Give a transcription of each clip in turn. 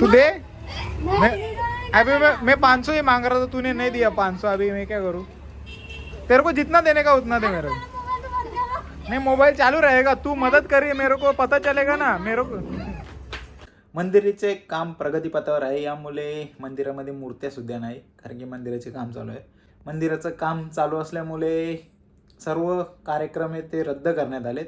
तू दे. मैं अभी मैं मैं पाँच सौ ही मांग रहा था तूने नहीं दिया पाँच सौ अभी मैं क्या करूँ? तेरे को जितना देने का उतना दे मेरे को। नहीं मोबाईल चालू रहेगा तू मदत करी मेरे को पता चलेगा ना मेरे को। मंदिराचे काम प्रगतीपथावर आहे यामुळे मंदिरामध्ये मूर्त्या सुद्धा नाही कारण की मंदिराचे काम चालू आहे. मंदिराचं काम चालू असल्यामुळे सर्व कार्यक्रम आहे ते रद्द करण्यात आलेत.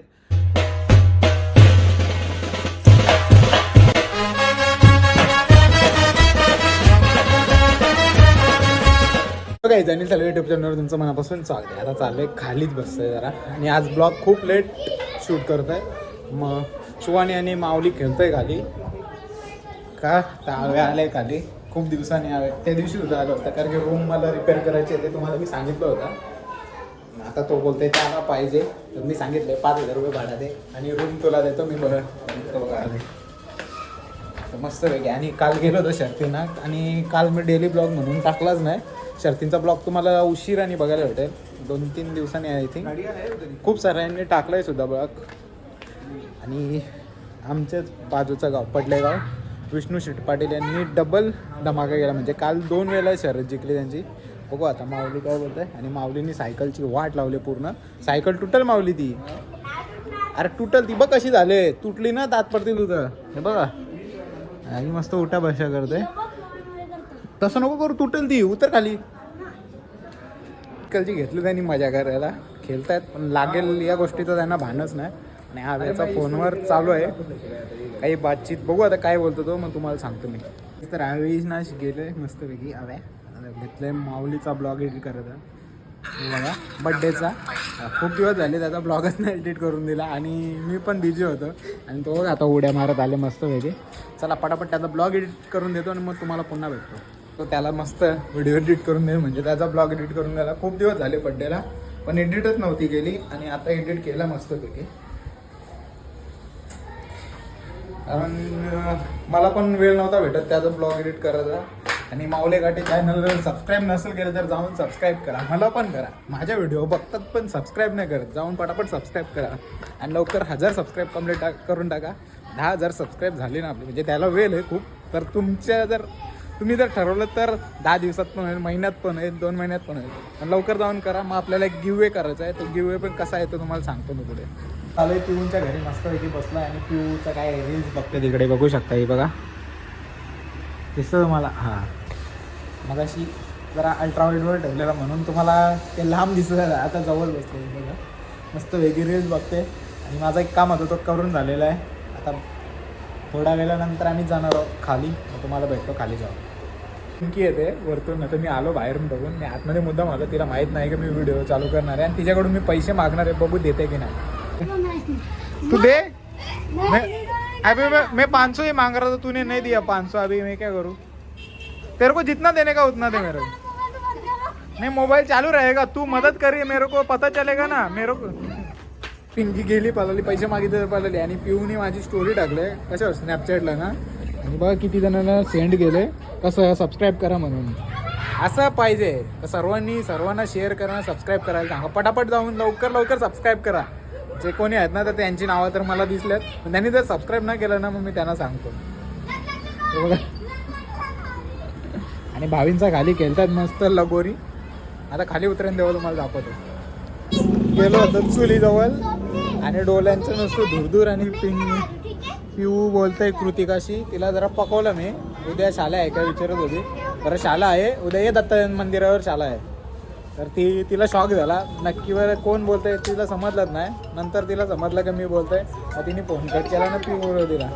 काही जणी चालू युट्यूब चॅनलवर तुमचं मनापासून स्वागत आहे. आता चाललंय खालीच बसतंय जरा. आणि आज ब्लॉग खूप लेट शूट करत आहे मग शिवानी आणि माऊली खेळतोय खाली. का? तर आवे आले खाली. खूप दिवसांनी आवे त्या दिवशी सुद्धा आलं होतं कारण की रूम मला रिपेअर करायचे ते तुम्हाला मी सांगितलं होतं. आता तो बोलतोय त्याला पाहिजे. तर मी सांगितलं पाच हजार रुपये भाडा दे आणि रूम तुला देतो मी बरं. आले. तर मस्त वेगळे आणि काल गेलो होतो शर्तीना आणि काल मी डेली ब्लॉग म्हणून टाकलाच नाही. शर्तींचा ब्लॉग तुम्हाला उशिराने बघायला भेटेल. दोन तीन दिवसांनी आय थिंक. खूप साऱ्यांनी टाकलाय सुद्धा ब्लॉग आणि आमच्याच बाजूचं गाव पडले गाव विष्णू शेट पाटील यांनी डबल धमाका केला. म्हणजे काल दोन वेळेला शर्यत जिंकली त्यांची. बघू आता माऊली काय बोलत आहे आणि माऊलीनी सायकलची वाट लावली पूर्ण. सायकल तुटल माऊली ती. अरे तुटल ती. बघ कशी झाले. तुटली ना दात पडतील तुझं. हे बघा. आणि मस्त उठा बशा करते. तसं नको करू. तुटेल ती. उतर खाली. कलची घेतली त्यांनी मजा करायला खेळतायत पण लागेल या गोष्टीचं त्यांना भानच नाही. आणि आव्याचा फोनवर चालू आहे. काही बातचीत बघू आता काय बोलतो तो मग तुम्हाला सांगतो मी. तर आवेश नाश गेले मस्तपैकी. आव्या घेतलंय माऊलीचा ब्लॉग एडिट करत आहे. हे बघा बड्डेचा खूप दिवस झाले त्याचा ब्लॉगच नाही एडिट करून दिला. आणि मी पण बिझी होतो. आणि तो आता उड्या मारत आले मस्त वेगळे चला पटापट त्याचा ब्लॉग एडिट करून देतो आणि मग तुम्हाला पुन्हा भेटतो. तो त्याला मस्त व्हिडिओ एडिट करून दे म्हणजे त्याचा ब्लॉग एडिट करून द्यायला खूप दिवस झाले बड्डेला पण एडिटच नव्हती केली आणि आता एडिट केला मस्तपैकी. कारण मला पण वेळ नव्हता भेटत त्याचा ब्लॉग एडिट करायचा आणि माऊले गाठी चॅनल सबस्क्राईब नसेल केलं तर जाऊन सबस्क्राईब करा. मला पण करा. माझ्या व्हिडिओ बघतात पण सबस्क्राईब नाही करत. जाऊन पटापट सबस्क्राईब करा. आणि लवकर हजार सबस्क्राईब कंप्लीट टाक करून टाका. दहा हजार सबस्क्राईब झाले ना आपले. म्हणजे त्याला वेळ आहे खूप. तर तुमच्या जर तुम्ही जर ठरवलं तर दहा दिवसात पण होईल महिन्यात पण होईल दोन महिन्यात पण होईल. पण लवकर जाऊन करा. मग आपल्याला एक गिव करायचा आहे. तो गिववे पण कसा येतो तुम्हाला सांगतो मी पुढे. चालू पिऊनच्या घरी मस्तपैकी बसला आणि पिऊचा काय रील्स बघते तिकडे. बघू शकता हे बघा. दिसतं तुम्हाला? हां. मग अशी जरा अल्ट्रावाईडवर ठेवलेला म्हणून तुम्हाला ते लांब दिसत आहे. आता जवळ बसतो बघा. मस्त वेगळी रील्स बघते. आणि माझा एक काम होतं तो करून झालेला आहे. आता थोड्या वेळानंतर आम्ही जाणार आहोत खाली. मग तुम्हाला भेटतो खाली जाऊ पिंकी येते वरतून. तर मी आलो बाहेरून बघून. मी आतमध्ये मुद्दाम आलो तिला माहीत नाही की मी व्हिडिओ चालू करणार आहे. आणि तिच्याकडून मी पैसे मागणार आहे बघू देते की नाही. तू दे. मैं अभी मैं पाँच सौ ही मांग रहा था तूने नहीं दिया पाँच सौ अभी मैं क्या करूँ? तेरे को जितना देने का उतना दे मेरे को. नहीं मोबाईल चालू रहेगा. तू मदत करी मेरे को. पता चलेगा ना मेरे को. पिंकी गेली पळाली पैसे मागितले पळाली. आणि पिऊनी माझी स्टोरी टाकले. कशावर? स्नॅपचॅटला ना. आणि बघा किती जणांना सेंड केले. कसं सबस्क्राईब करा म्हणून. असं पाहिजे. तर सर्वांनी सर्वांना शेअर करा सबस्क्राईब करायला सांगा. पटापट जाऊन लवकर लवकर सबस्क्राईब करा. जे कोणी आहेत ना तर त्यांची नावं तर मला दिसल्यात. पण त्यांनी जर सबस्क्राईब नाही केलं ना मग मी त्यांना सांगतो. बघा. आणि भावींचा खाली खेळतात मस्त लगोरी. आता खाली उतरेन देवा तुम्हाला दाखवतो. गेलो होतो चुलीजवळ. आणि डोल्यांचं नुसतं धुरधूर आणि पिंग. पिऊ बोलतोय कृतिकाशी. तिला जरा पकवलं मी. उद्या शाळा आहे का विचारत होती. बरं शाला आहे. उद्या ये दत्त मंदिरावर शाला आहे. तर ती तिला शॉक झाला. नक्की बरं कोण बोलतंय तिला समजलंच नाही. नंतर तिला समजलं की मी बोलतोय. मग तिने फोन कट केला ना पिऊ बोलव तिला.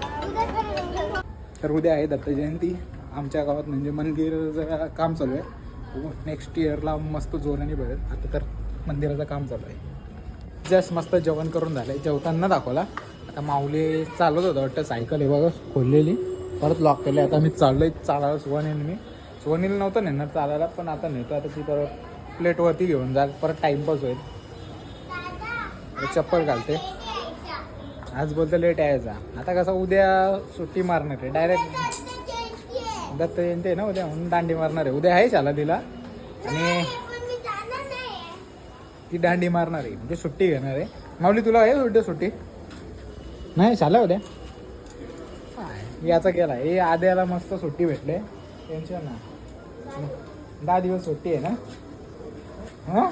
तर उद्या आहे दत्त जयंती आमच्या गावात म्हणजे मंदिराचं काम चालू आहे. नेक्स्ट इयरला मस्त जोराने भरेल आता तर मंदिराचं काम चालू आहे. जस्ट मस्त जेवण करून झालं आहे जेवताना दाखवला. आता माऊली चालत होतं वाटतं सायकल हे बघा खोललेली. परत लॉक केली. आता मी चाललो आहे चालायला सुवनील मी. सुवनील नव्हतं नेणार चालायला पण आता नेतो. आता ती परत प्लेटवरती घेऊन जा परत टाईमपास होईल. चप्पल घालते. आज बोलतो लेट यायचा आता कसं उद्या सुट्टी मारणार आहे. डायरेक्ट दत्त जयंती आहे ना उद्या म्हणून दांडी मारणार आहे. उद्या आहे शाला तिला. आणि ती दांडी मारणार आहे. म्हणजे सुट्टी घेणार आहे. माऊली तुला आहे उद्या सुट्टी? नाही झालं उद्या याचा केला. हे आद्याला मस्त सुट्टी भेटले. टेन्शन ना दहा दिवस सुट्टी आहे ना? हां?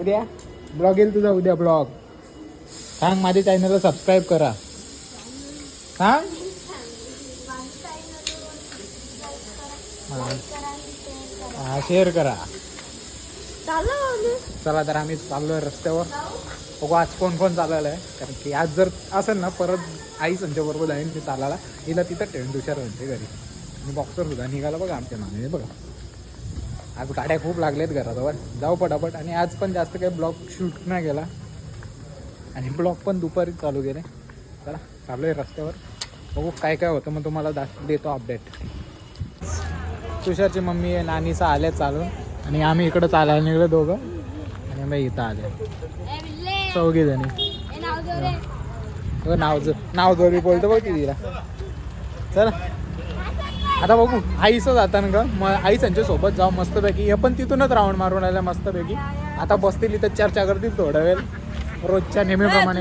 उद्या? ब्लॉग येईल तुझा उद्या ब्लॉग. सांग माझ्या चॅनलला सबस्क्राईब करा. सांग? शेअर करा. चला तर आम्ही चाललोय रस्त्यावर. बघू आज कोण कोण चाललेलं आहे. कारण की आज जर असेल ना परत आई संच्या बरोबर जाईन ते चालायला. हिला तिथं ठेवून तुषार म्हणते घरी. आणि बॉक्सर सुद्धा निघाला बघा आमच्या मागे बघा. आज गाड्या खूप लागल्यात घराजवळ. जाऊ पटापट. आणि आज पण जास्त काही ब्लॉग शूट नाही केला. आणि ब्लॉग पण दुपारी चालू केले. चला चालू आहे रस्त्यावर. बघू काय काय होतं. मग तुम्हाला दा देतो अपडेट तुषारची मम्मी आहे नानीचा आल्या चालून. आणि आम्ही इकडं चालायला निघलो दोघं. आणि मग इथं आले. चौघी जणी. हो, नाव ज- नाव जोरी बोलतो बघ ती तिला. चला. आता बघू. आईचं जाताना ग. मग आई त्यांच्यासोबत जाऊ मस्तपैकी. हे पण तिथूनच राऊंड मारून आल्या मस्तपैकी. आता बसतील इथं चर्चा करतील थोडा वेळ रोजच्या नेहमीप्रमाणे.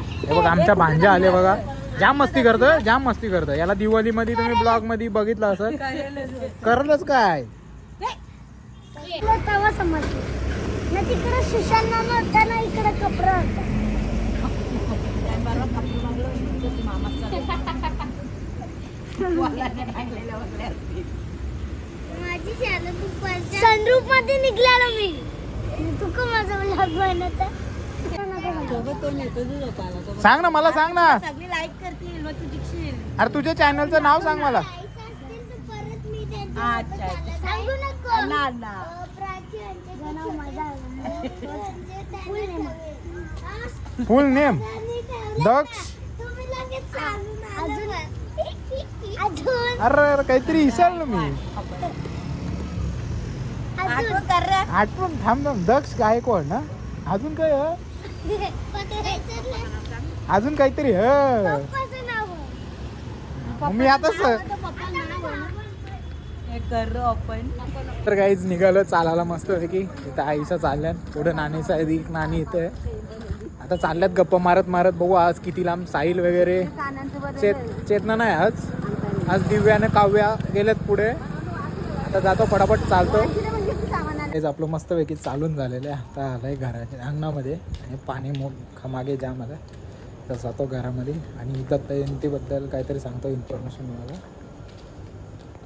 हे बघा आमच्या भांजा आले बघा. जाम मस्ती करतोय जाम मस्ती करतोय. याला दिवाळीमध्ये तुम्ही ब्लॉगमध्ये बघितलं असं करलच काय? तेव्हा समजलं ना तिकडे सुशांत मामा होता ना इकडे कपडा होता माझी सनरूपमध्ये निघलेलो मी. तुका माझा व्लॉग बनवत सांग ना मला सांग ना. सगळी लाईक करतील मग तू जिंकशील अरे तुझ्या चॅनलचं नाव सांग मला. परत मी अच्छा, अच्छा. सांगू नको. ना ना. अ, प्राची यांचे नाव माझा फुल नेम दक्ष. लगेच सांगून अजून? अजून? अरे अरे काहीतरी विसरलो ना मी. आठवण थांब थांब. दक्ष गायकवाड ना? अजून काय ह? अजून काहीतरी ह. मी आता स- करू आपण तर काहीच निघालं चालायला मस्त होते की इथं आईचं चालल्यात पुढे नानीचा आहे एक नानी इथे आहे. आता चालल्यात गप्पा मारत मारत. बघू आज किती लांब साहिल वगैरे. चेत चेतना नाही आज. आज दिव्याने काव्या गेलेत पुढे. आता जातो फटाफट चालतो. हेच आपलं मस्तपैकी चालून झालेलं आहे. आता आलं आहे घराच्या अंगणामध्ये आणि पाणी मोठ मागे जाम आलं तर जातो घरामध्ये. आणि दत्त जयंतीबद्दल काहीतरी सांगतो इन्फॉर्मेशन मिळालं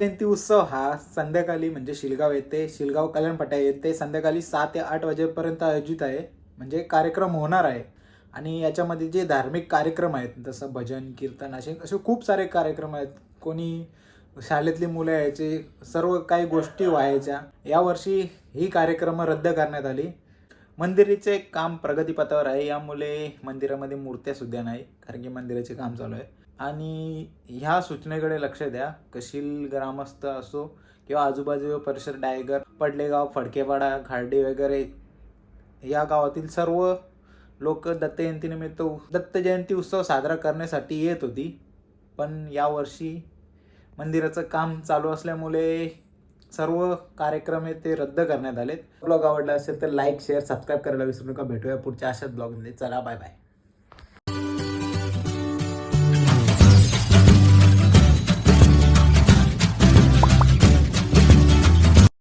जयंती उत्सव हा संध्याकाळी म्हणजे शिलगाव येते. शिलगाव कल्याणपट्या येते. संध्याकाळी सात ते आठ वाजेपर्यंत आयोजित आहे. म्हणजे कार्यक्रम होणार आहे. आणि याच्यामध्ये जे धार्मिक कार्यक्रम आहेत जसं भजन कीर्तन असे असे खूप सारे कार्यक्रम आहेत. कोणी शाळेतली मुलं यायचे सर्व काही गोष्टी व्हायच्या. यावर्षी ही कार्यक्रम रद्द करण्यात आली. मंदिराचे काम प्रगतीपथावर आहे. यामुळे मंदिरामध्ये मूर्त्या सुद्धा नाही कारण की मंदिराचे काम चालू आहे. आणि ह्या सूचनेकडे लक्ष द्या. कशील ग्रामस्थ असो किंवा आजूबाजू परिसर डायगर पडलेगाव फडकेपाडा खार्डी वगैरे या गावातील सर्व लोक दत्त जयंतीनिमित्त दत्त जयंती उत्सव साजरा करण्यासाठी येत होती. पण यावर्षी मंदिराचं काम चालू असल्यामुळे सर्व कार्यक्रम आहे ते रद्द करण्यात आलेत. ब्लॉग आवडला असेल तर लाईक शेअर सबस्क्राईब करायला विसरू नका. भेटूया पुढच्या अशाच ब्लॉगमध्ये. चला बाय बाय